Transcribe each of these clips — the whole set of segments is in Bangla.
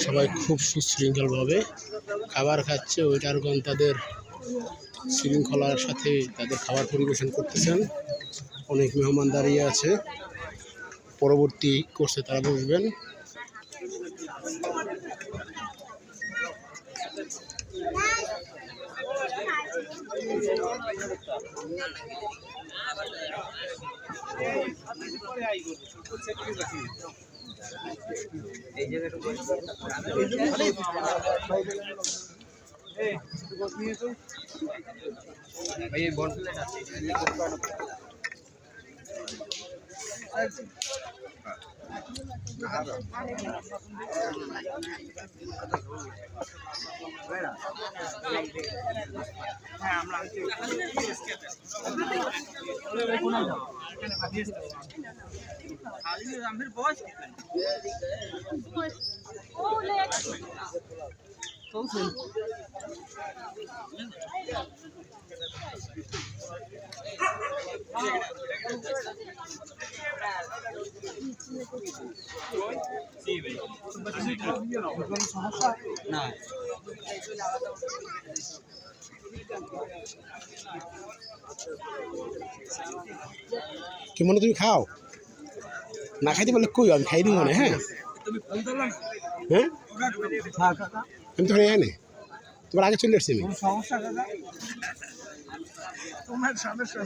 সবাই খুব সুশৃঙ্খলভাবে খাবার খাচ্ছে ওয়েটারগণ তাদের শৃঙ্খলার সাথে তাদের খাবার পরিবেশন করতেছেন। অনেক মেহমান দাঁড়িয়ে আছে। পরবর্তী কোর্সে তারা বসবেন। এই জায়গাটা ভাই বল আমরা কি মনে তুমি খাও? না খাইতে পারলে কই আমি খাই দিই মনে হ্যাঁ হ্যাঁ? আমি তো হ্যাঁ নে তোমার আগে চলে আসছি আমি। সমস্যা তোমার সমস্যা।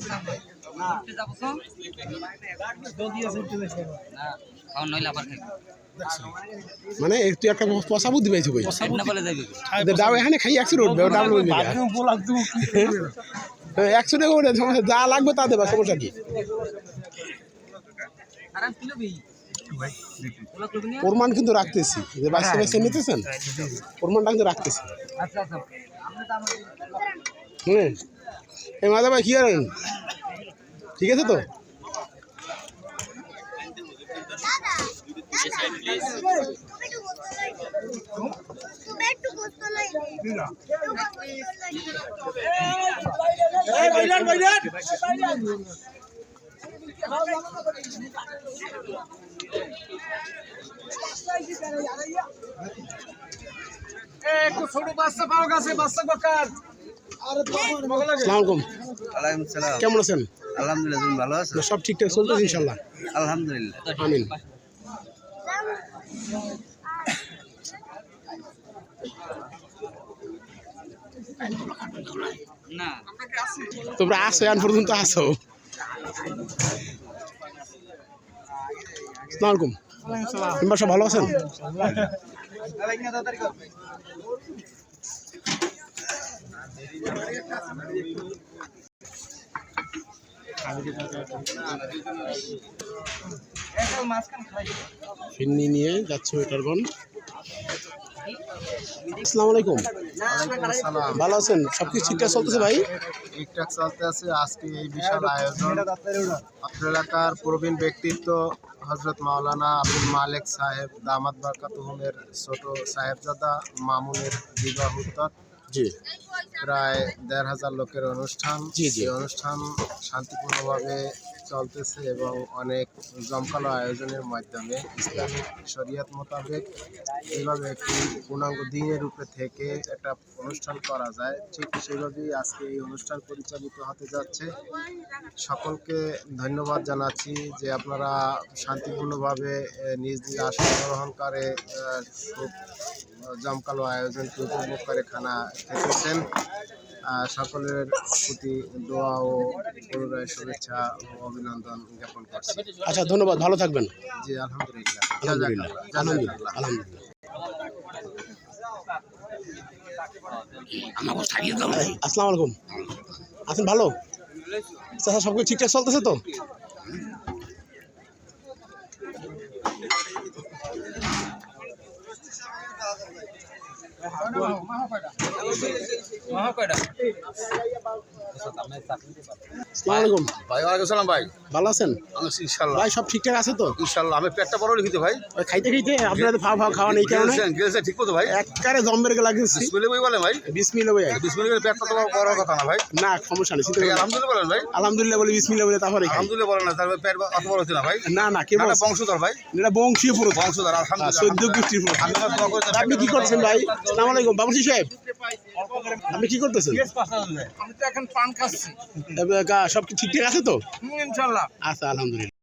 মানে তুই একটা পচা বুদ্ধি পাইছো কই দাও এখানে খাই একশো উঠবে ডাবল একশো টাকা সমস্যা যা লাগবে তা দেবা সমস্যা কি? আরাম কিলো বি ওলা তো নিয়ে প্রমাণ কিন্তু রাখতেছি। যে বাচ্চা বাচ্চা নিতেছেন? প্রমাণটা কিন্তু রাখতেছি। আচ্ছা আচ্ছা। আমরা তো আমার হুম। এই মাদা ভাই কি করেন? ঠিক আছে তো? ছোট বাচ্চা পাওয়া গেছে বাচ্চা কেমন আছেন? আলহামদুলিল্লাহ তুমি ভালো আছো? সব ঠিকঠাক চলতেছে ইনশাল্লাহ। আলহামদুলিল্লাহ। আমিন। তোমরা আসো এখন পর্যন্ত আসো আসসালামু আলাইকুম। তোমরা সব ভালো আছেন? ফিরনি নিয়ে যাচ্ছে আছেন? সব কিছু ঠিকঠাক চলতেছে ভাই? ঠিকঠাক চলতে আছে। আজকে এই আয়োজন। এলাকার প্রবীণ ব্যক্তিত্ব হজরত মাওলানা আব্দুল মালেক সাহেব, দামাত বারকাতুহুমের ছোট সাহেবজাদা মামুনের বিবাহ জি। প্রায় দেড় হাজার লোকের অনুষ্ঠান। জি, জি। এই অনুষ্ঠান শান্তিপূর্ণভাবে চলতেছে এবং অনেক জমকালো আয়োজনের মাধ্যমে ইসলামিক শরিয়ত মোতাবেক এইভাবে একটি পূর্ণাঙ্গ দিনের রূপে থেকে একটা অনুষ্ঠান করা যায় ঠিক সেইভাবেই আজকে এই অনুষ্ঠান পরিচালিত হতে যাচ্ছে। সকলকে ধন্যবাদ জানাচ্ছি যে আপনারা শান্তিপূর্ণভাবে নিজ নিজ আসন গ্রহণ করে খুব জমকালো আয়োজনকে উপভোগ করে খানা খেতেছেন সকলের প্রতি দোয়া ও পুনরায় শুভেচ্ছা ও অভিনন্দন জ্ঞাপন করছি। আচ্ছা ধন্যবাদ। ভালো থাকবেন। জি আলহামদুলিল্লাহ। আলহামদুলিল্লাহ। আলহামদুলিল্লাহ। আলহামদুলিল্লাহ। আসসালামু আলাইকুম। আছেন ভালো? আচ্ছা সব কিছু ঠিকঠাক চলতেছে তো মহা কয়টা আসসালামু আলাইকুম ভাই ওয়ালাইকুম সালাম ভাই। ভালো আছেন? ভাই সব ঠিকঠাক আছে তো? ইনশাল্লাহ আমি পেটটা বড় লিখিত ভাই। খাইতে খাইতে খাওয়া নেই ঠিক মতো ভাই। একবারে জম্বের বই বলেন ভাই। বলে পেটটা তো বড় কথা না ভাই। না সমস্যা নেই আলহামদুলিল্লাহ বলেন ভাই। আলহামদুলিল্লাহ বলে বলে তারপরে আলহামদুলিল্লাহ বলেন না পেট অত বড় হচ্ছে না ভাই। না না বংশধর ভাই। এটা বংশীয় পুরো বংশধর আলহামদুলিল্লাহ চোদ্দ গোষ্ঠীর পুরো আমি আমার দোয়া করে আপনি কি করছেন ভাই? সালাম আলাইকুম বাবুসি সাহেব। আপনি কি করতেছেন? আমি তো এখন পান খাচ্ছি। সব কি ঠিকঠাক আছে তো? ইনশাল্লাহ। আচ্ছা আলহামদুলিল্লাহ।